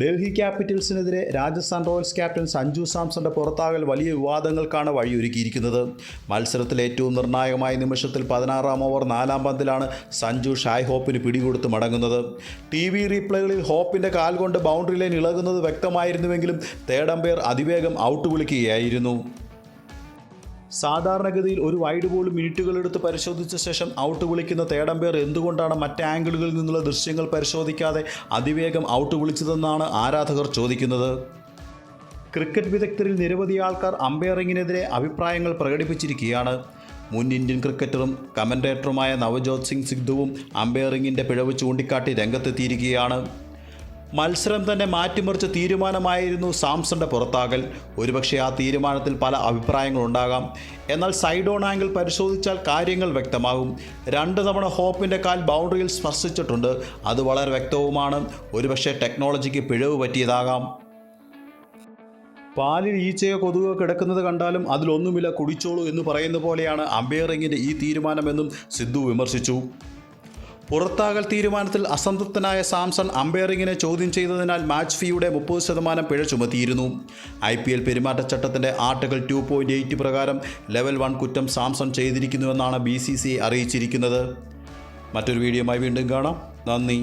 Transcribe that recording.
ഡൽഹി ക്യാപിറ്റൽസിനെതിരെ Rajasthan Royals captain Sanju സാംസന്റെ പുറത്താകൽ വലിയ വിവാദങ്ങൾക്കാണ് വഴിയൊരുക്കിയിരിക്കുന്നത്. മത്സരത്തിലെ ഏറ്റവും നിർണായകമായ നിമിഷത്തിൽ പതിനാറാം ഓവർ നാലാം പന്തിലാണ് സഞ്ജു ഷായ് ഹോപ്പിന് പിടികൊടുത്ത് മടങ്ങുന്നത്. ടി വി റീപ്ലേകളിൽ ഹോപ്പിന്റെ കാൽ കൊണ്ട് ബൗണ്ടറി ലൈൻ ഇളകുന്നത് വ്യക്തമായിരുന്നുവെങ്കിലും തേർഡ് അതിവേഗം ഔട്ട് വിളിക്കുകയായിരുന്നു. സാധാരണഗതിയിൽ ഒരു വൈഡ് ബോൾ മിനിറ്റുകളെടുത്ത് പരിശോധിച്ച ശേഷം ഔട്ട് വിളിക്കുന്ന തേടംപേർ എന്തുകൊണ്ടാണ് മറ്റ് ആംഗിളുകളിൽ നിന്നുള്ള ദൃശ്യങ്ങൾ പരിശോധിക്കാതെ അതിവേഗം ഔട്ട് വിളിച്ചതെന്നാണ് ആരാധകർ ചോദിക്കുന്നത്? ക്രിക്കറ്റ് വിദഗ്ധരിൽ നിരവധി ആൾക്കാർ അമ്പയറിങ്ങിനെതിരെ അഭിപ്രായങ്ങൾ പ്രകടിപ്പിച്ചിരിക്കുകയാണ്. മുൻ ഇന്ത്യൻ ക്രിക്കറ്ററും കമന്റേറ്ററുമായ നവജോത് സിംഗ് സിദ്ധുവും അമ്പയറിങ്ങിന്റെ പിഴവ് ചൂണ്ടിക്കാട്ടി രംഗത്തെത്തിയിരിക്കുകയാണ്. മത്സരം തന്നെ മാറ്റിമറിച്ച തീരുമാനമായിരുന്നു സാംസന്റെ പുറത്താകൽ. ഒരുപക്ഷെ ആ തീരുമാനത്തിൽ പല അഭിപ്രായങ്ങളുണ്ടാകാം എന്നാൽ സൈഡ് ഓൺ ആംഗിൾ പരിശോധിച്ചാൽ കാര്യങ്ങൾ വ്യക്തമാകും. രണ്ട് തവണ ഹോപ്പിന്റെ കാൽ ബൗണ്ടറിയിൽ സ്പർശിച്ചിട്ടുണ്ട്. അത് വളരെ വ്യക്തവുമാണ്. ഒരുപക്ഷെ ടെക്നോളജിക്ക് പിഴവ് പറ്റിയതാകാം. പാലിൽ ഈച്ചയോ കൊതുകോ കിടക്കുന്നത് കണ്ടാലും അതിലൊന്നുമില്ല കുടിച്ചോളൂ എന്ന് പറയുന്ന പോലെയാണ് അമ്പയറിങ്ങിന്റെ ഈ തീരുമാനമെന്നും സിദ്ധു വിമർശിച്ചു. പുറത്താകൽ തീരുമാനത്തിൽ അസംതൃപ്തനായ സാംസൺ അമ്പയറിങ്ങിനെ ചോദ്യം ചെയ്തതിനാൽ മാച്ച് ഫീയുടെ മുപ്പത് ശതമാനം പിഴ ചുമത്തിയിരുന്നു. ഐ പി എൽ പെരുമാറ്റച്ചട്ടത്തിന്റെ ആർട്ടിക്കിൾ ടു പോയിന്റ് എയ്റ്റ് പ്രകാരം ലെവൽ വൺ കുറ്റം സാംസൺ ചെയ്തിരിക്കുന്നുവെന്നാണ് ബി സി സി അറിയിച്ചിരിക്കുന്നത്. മറ്റൊരു വീഡിയോയുമായി വീണ്ടും കാണാം. നന്ദി.